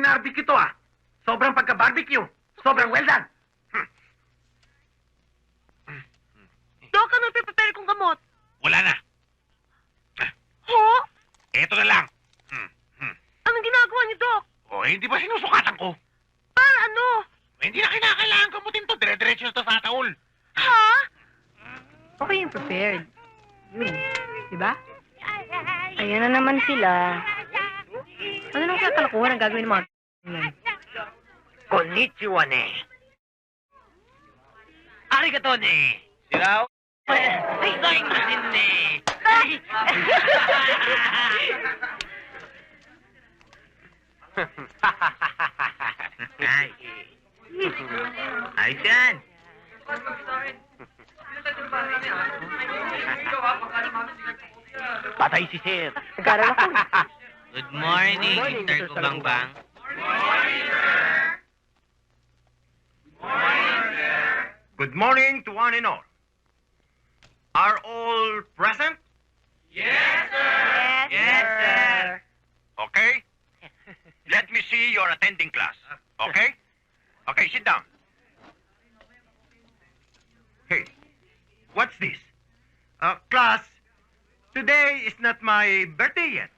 binarbecue to ah. Sobrang pagka-barbecue. Sobrang well done. Dok, ano prepare kong gamot? Wala na. Ho? Eto na lang. Hmm. Hmm. Anong ginagawa niyo, Dok? O, hindi ba sinusukatan ko? Para ano? O, hindi na kinakailangan gamutin to. Dire-diretso na to sa taul. Ha? Okay yung prepared. Yun. Diba? Ayan na naman sila. Ano nang kakalakuhan ang gagawin ng mga? Konnichiwa ne. Arigato ne. Silaw? Ay, ay, masin ne. Ay. Ay. Patay si Sir. Nag-aaral ako. Good morning, Mr. Kubangbang. Good morning to one and all. Are all present? Yes, sir. Yes, sir. Okay. Let me see your attending class. Okay? Okay, sit down. Hey, what's this? Uh, class, today is not my birthday yet.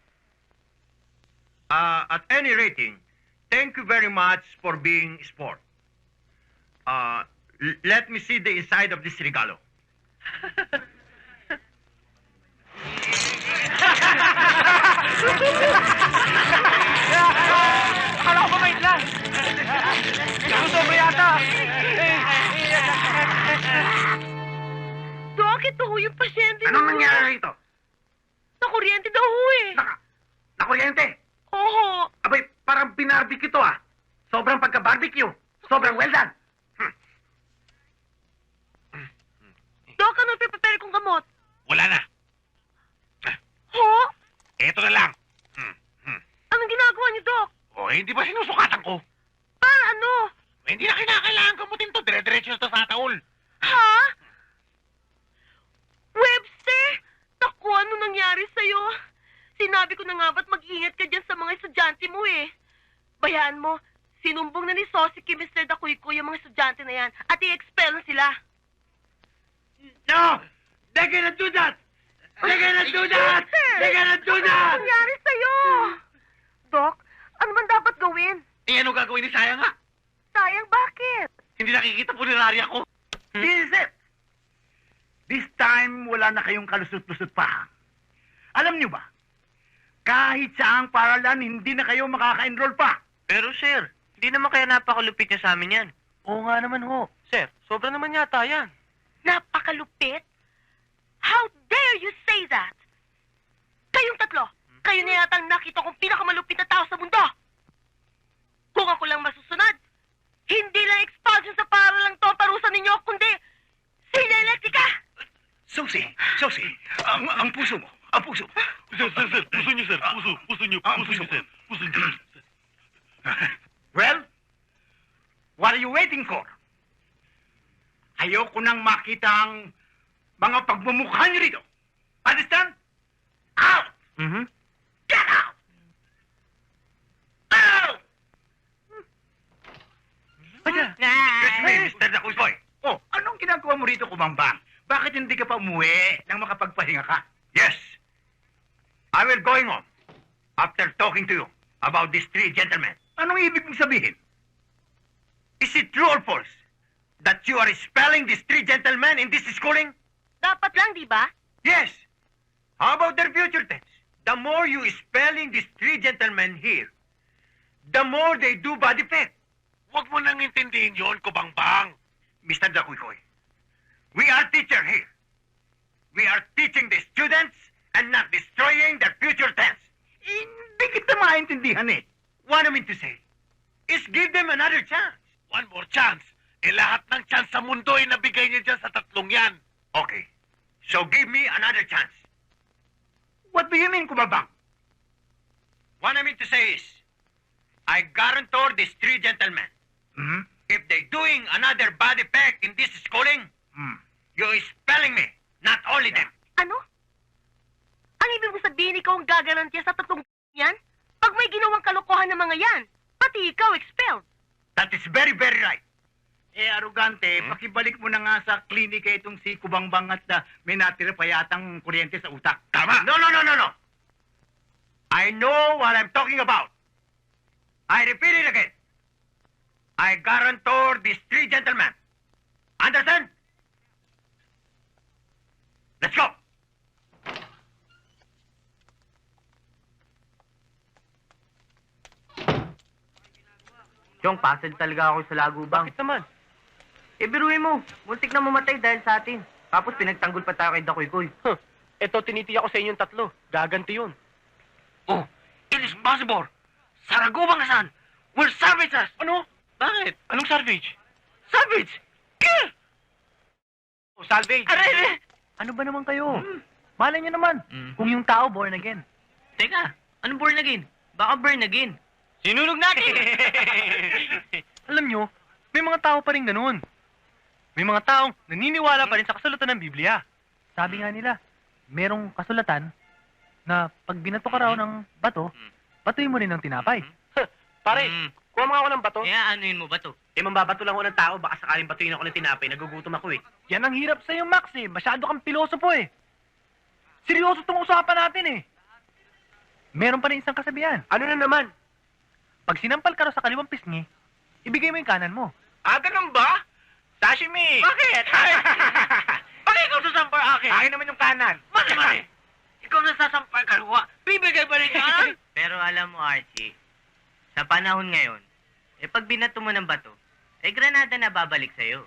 Uh, at any rating, thank you very much for being sport. Uh, let me see the inside of this regalo. Akala ko mabait lang. Nakasobra yata. Dok, ito ho yung pasyente Anong nangyari rito? Nakuryente daw ho eh. Naka, nakuryente. Oo. Parang binarbecue to ah. Sobrang pagka-barbecue. Sobrang well done. Dok, ano prepare kong gamot? Wala na. Ho? Eto na lang. Hmm. Hmm. Anong ginagawa niyo, Dok? O, hindi ba sinusukatan ko? Para ano? O, hindi na kinakailangan gamutin to. Dire-diretso to sa taul. Ha? Webster? Naku, ano nangyari sa'yo? Sinabi ko na nga ba't mag-ingat ka dyan sa mga estudyante mo eh. Bayaan mo, sinumbong na ni Sosi kay Mr. Dakuyko yung mga estudyante na yan at i-expel na sila. No! They cannot do that! They cannot do that! They cannot do Ano that! nangyari sa'yo? Dok, ano man dapat gawin? Eh, ano gagawin ni Sayang nga? Sayang, bakit? Hindi nakikita po nilarya ko. This is it. This time, wala na kayong kalusot-lusot pa. Alam niyo ba? Kahit saang paralan, hindi na kayo makaka-enroll pa. Pero sir, hindi naman kaya napakalupit niya sa amin yan. Oo nga naman ho. Sir, sobra naman yata yan. Napakalupit? How dare you say that? Kayong tatlo, kayo na yata ang nakita kong pinakamalupit na tao sa mundo. Kung ako lang masusunod, hindi lang expulsion sa paralang to ang parusa ninyo, kundi sila elektrika! Susi, Susi, ang, ang puso mo, ang puso. Sir, sir, sir. Puso niyo, sir. Puso. Puso niyo. Ah, Puso niyo, puso. sir. Puso niyo. Well, what are you waiting for? Ayoko nang makita ang mga pagmumukha niyo rito. Understand? Out! Mm-hmm. Get out! Out! Me, Mr. Dakulkoy. Oh, anong ginagawa mo rito, kumambang? Bakit hindi ka pa umuwi nang makapagpahinga ka? Yes. I will going on after talking to you about these three gentlemen. Anong ibig mong sabihin? Is it true or false that you are expelling these three gentlemen in this schooling? Dapat lang, di ba? Yes. How about their future tense? The more you spelling these three gentlemen here, the more they do bad effect. Huwag mo nang intindihin yon, kubangbang. Mr. Dakuikoy, we are teacher here. We are teaching the students and not destroying their future tense. Hindi kita maintindihan eh. What I mean to say is give them another chance. One more chance. Eh, lahat ng chance sa mundo ay nabigay niya dyan sa tatlong yan. Okay. So give me another chance. What do you mean, kumabang? What I mean to say is, I guarantor these three gentlemen, Hmm? if they doing another bad effect in this schooling, Hmm. you spelling me, not only them. Ano? Ang ibig mo sabihin, ikaw ang gagarantiya sa tatlong yan? Pag may ginawang kalokohan ng mga yan, Pati ikaw expelled. That is very, very right. Eh, arugante, pakibalik mo na nga sa klinika itong si Kubangbang at ah, may natira pa yatang kuryente sa utak. Tama! No, no, no, no, no! I know what I'm talking about. I repeat it again. I guarantor these three gentlemen. Understand? Let's go! Chong, puzzle talaga ako sa lagubang. Bakit naman? Eh, biruin mo. Muntik na mamatay dahil sa atin. Tapos pinagtanggol pa tayo kay Dakoy-Koy. Huh. Ito, tinitiya ko sa inyong tatlo. Gaganti yun. Oh, it is possible. Saragubang na saan? We're savages! Ano? Bakit? Anong salvage? Savage! Kill! Oh, salvage. Aray! Ano ba naman kayo? Malay niyo naman, kung yung tao born again. Teka, anong born again? Baka burn again. Sinunog natin! Alam nyo, may mga tao pa rin ganun. May mga taong naniniwala pa rin sa kasulatan ng Biblia. Sabi nga nila, merong kasulatan na pag binato ka raw ng bato, batuin mo rin ng tinapay. Pare, Mm. kuha mga ako ng bato. Kaya anuin mo ba to? Eh, mambabato lang ako ng tao. Baka sakaling batuin ako ng tinapay. Nagugutom ako eh. Yan ang hirap sa'yo, Max eh. Masyado kang pilosopo eh. Seryoso tong usapan natin eh. Meron pa rin isang kasabihan. Ano na naman? Pag sinampal ka raw sa kaliwang pisngi, ibigay mo yung kanan mo. Ah, ganun ba? Sashimi! Bakit? Bakit ikaw sasampar akin? Akin naman yung kanan. Mali, mali. Ikaw na sasampar kaliwa. Bibigay pa rin ka Pero alam mo, Archie, sa panahon ngayon, eh pag binato mo ng bato, eh granada na babalik sa'yo.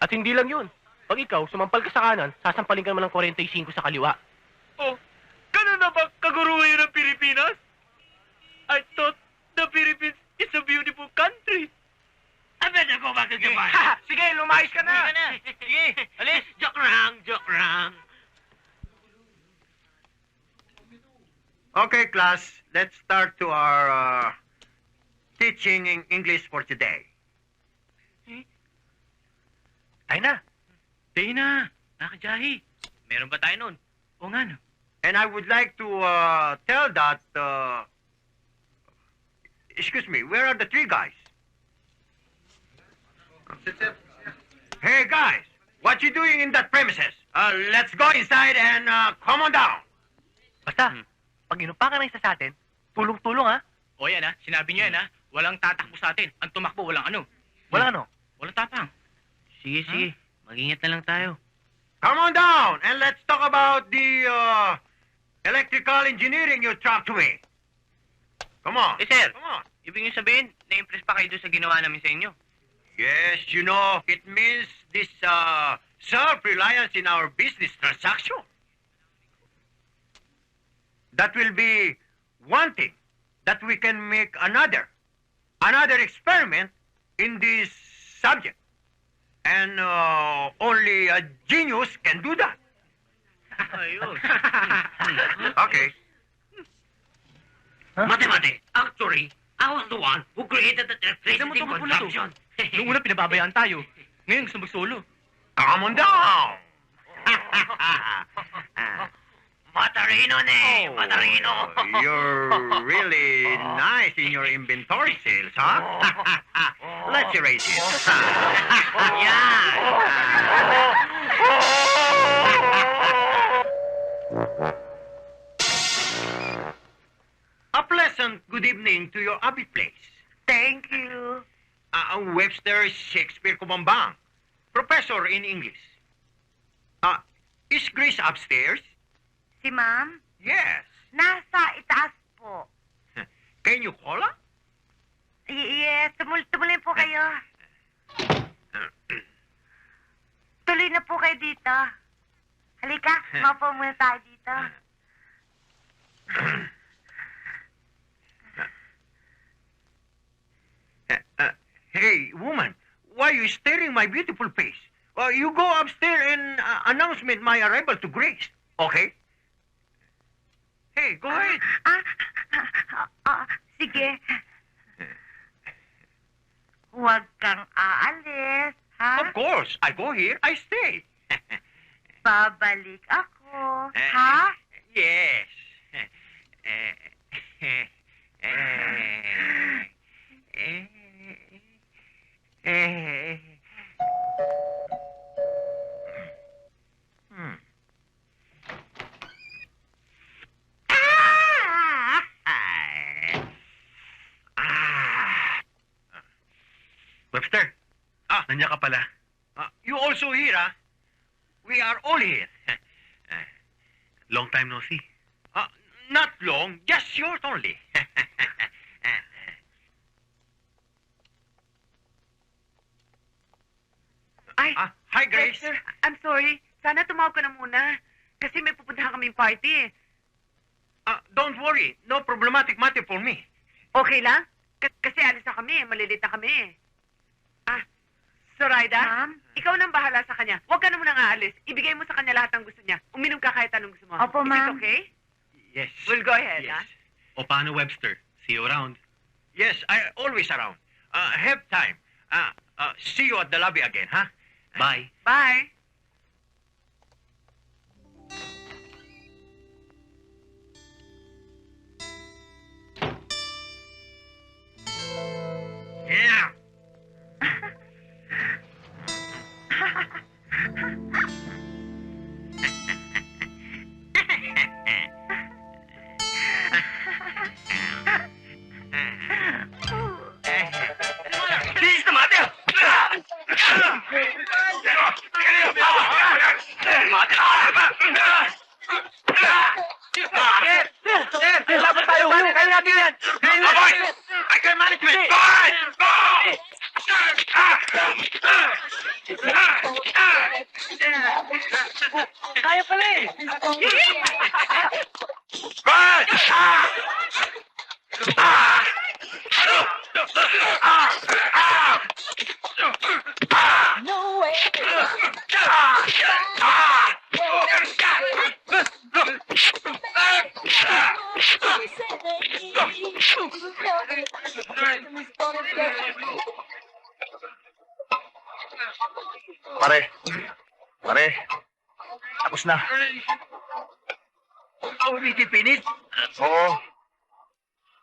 At hindi lang yun. Pag ikaw, sumampal ka sa kanan, sasampalin ka naman ng 45 sa kaliwa. Oh, ganun na ba kaguruhin ng Pilipinas? I thought the Philippines is a beautiful country. I better go back to Japan. Sige, lumayas ka na! Sige, alis. Joke lang, joke lang. Okay, class, let's start to our uh, teaching in English for today. Tayo na. Tayo na. Nakajahi. Meron ba tayo nun? O nga no. And I would like to uh, tell that, uh, excuse me, where are the three guys? Hey guys, what you doing in that premises? Uh, let's go inside and uh, come on down. Basta, Hmm. pag inupa ka ng isa sa atin, tulong-tulong ha. O yan ha, sinabi niyo yan ha. Walang tatakbo sa atin. Ang tumakbo, walang ano. Wala ano. Walang tapang. Sige, sige. Mag-ingat na lang tayo. Come on down and let's talk about the uh, electrical engineering you taught to me. Come on. Eh, sir. Come on. Ibig niyo sabihin, na-impress pa kayo doon sa ginawa namin sa inyo? Yes, you know, it means this uh, self-reliance in our business transaction. That will be one thing that we can make another, another experiment in this subject. And uh, only a genius can do that. Ayos. okay. Huh? Mathematics. Actually, I was the one who created the electricity consumption. Noong una pinababayaan tayo. Ngayon gusto mag-solo. Come on down. Matarino ne, Oh, Matarino. You're really nice in your inventory sales, huh? Let's erase it. A pleasant good evening to your Abbey place. Thank you. Uh, Webster Shakespeare Kumambang, professor in English. Uh, is Grace upstairs? Si ma'am? Yes. Nasa itaas po. Can you call her? Y- yes, tumul tumuloy po kayo. Tuloy na po kayo dito. Halika, maupo muna tayo dito. My beautiful face? Uh, you go upstairs and uh, announcement my arrival to Grace, okay? Hey, go ahead. Ah, ah, ah, sige. Huwag kang aalis, ha? Of course, I go here, I stay. Babalik ako, Eh, ha? Yes. Eh, Dexter, I'm sorry. Sana tumawag ka na muna. Kasi may pupuntahan kaming party eh. Ah, don't worry. No problematic matter for me. Okay lang? K- kasi alis na kami. Malilit na kami eh. Ah, Zoraida? Ma'am? Ikaw nang bahala sa kanya. Huwag ka na munang aalis. Ibigay mo sa kanya lahat ng gusto niya. Uminom ka kahit anong gusto mo. Opo, Is it ma'am. okay? Yes. We'll go ahead, ha? O paano, Webster? See you around. Yes, I always around. Uh, have time. Uh, uh, see you at the lobby again, huh? Bye. Bye. Yeah. Tapos na. Already finished? Oo.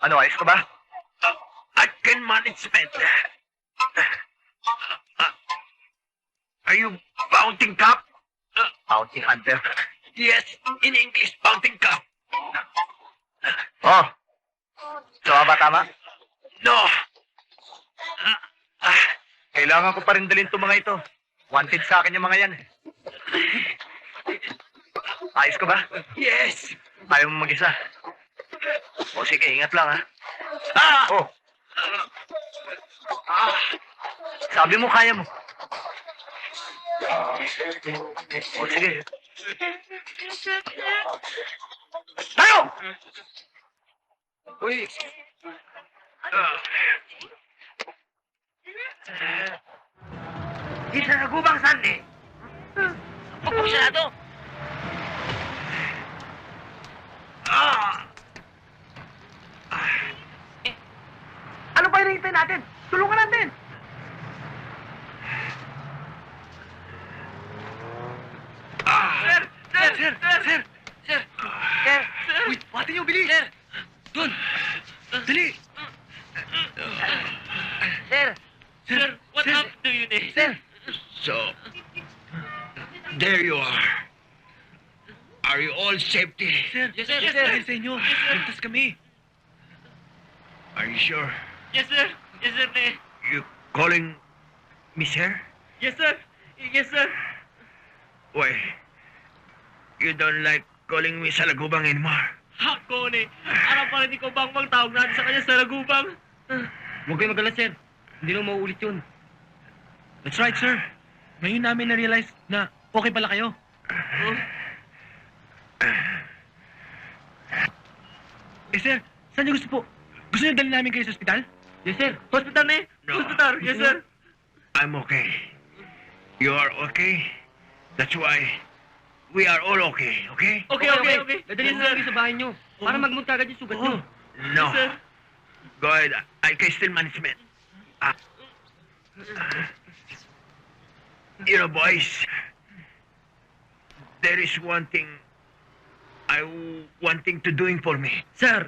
Ano, ayos ka ba? I can manage it. Are you bounting cup? Bounty Hunter. Yes, in English, bounting cup. Oh. So, ba tama? No. Kailangan ko pa rin dalhin itong mga ito. Wanted sa akin yung mga yan. Ayos ka ba? Yes. Ayaw mo mag-isa. O sige, ingat lang ha. Ah! Oh. Sabi mo kaya mo. O sige. Tayo! Uy. Ah. Isa na gubang sandi. Pagpagsyado. Ah! Ano ba hinihintay natin? Tulungan natin! Ah! Sir! Sir! Sir! Sir! Sir! Sir! Uy, pati niyo, bilis! Sir! Doon! Dali! Sir! Sir! What Sir! happened to you, Nick? Sir! So, there you are. Are you all safety? Sir! Yes, sir! Yes, sir! sa inyo. Ligtas kami. Are you sure? Yes, sir! Yes, sir! You calling me sir? Yes, sir! Yes, sir! Why? You don't like calling me Salagubang anymore? Ako, Nick! Araw pa rin ko bang bang tawag natin sa kanya sa lagubang? Huwag kayo mag sir. Hindi na mauulit yun. That's right, sir. Ngayon namin na-realize na okay pala kayo. Eh, sir, saan niyo gusto po? Gusto niyo dalhin namin kayo sa ospital? Yes, sir! Hospital, Nick! No. Hospital! Yes, sir! I'm okay. You are okay? That's why we are all okay, okay? Okay, okay, okay! Dadalhin Yes, sir! sa bahay niyo. Para mag-move kagad yung sugat niyo. No. Yes, sir! Go ahead. I can still management. Ah. You know, boys, there is one thing I w- wanting to doing for me. Sir,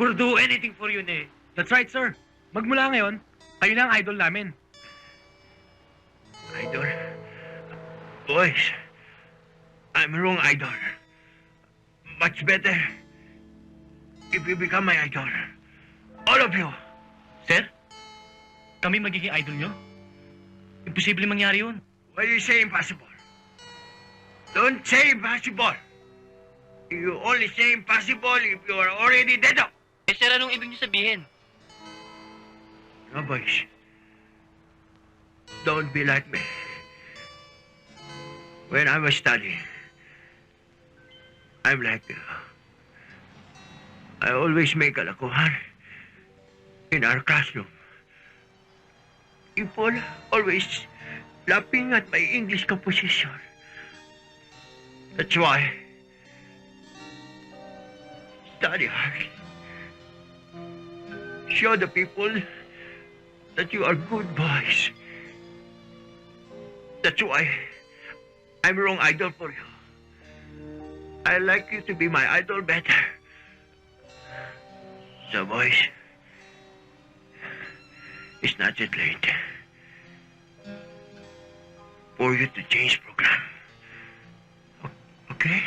we'll do anything for you, ne. That's right, sir. Magmula ngayon, kayo na ang idol namin. Idol. Boys, I'm wrong idol. Much better if you become my idol. All of you. Sir, kami magiging idol nyo? Imposible mangyari yun. Why you say impossible? Don't say impossible. You only say impossible if you are already dead. oh. Eh, sir, anong ibig niyo sabihin? No. Don't be like me. When I was studying, I'm like you. I always make kalokohan in our classroom. People always laughing at my English composition. That's why study hard. Show the people that you are good boys. That's why I'm wrong idol for you. I like you to be my idol better. So, boys, it's not yet late for you to change program. Okay?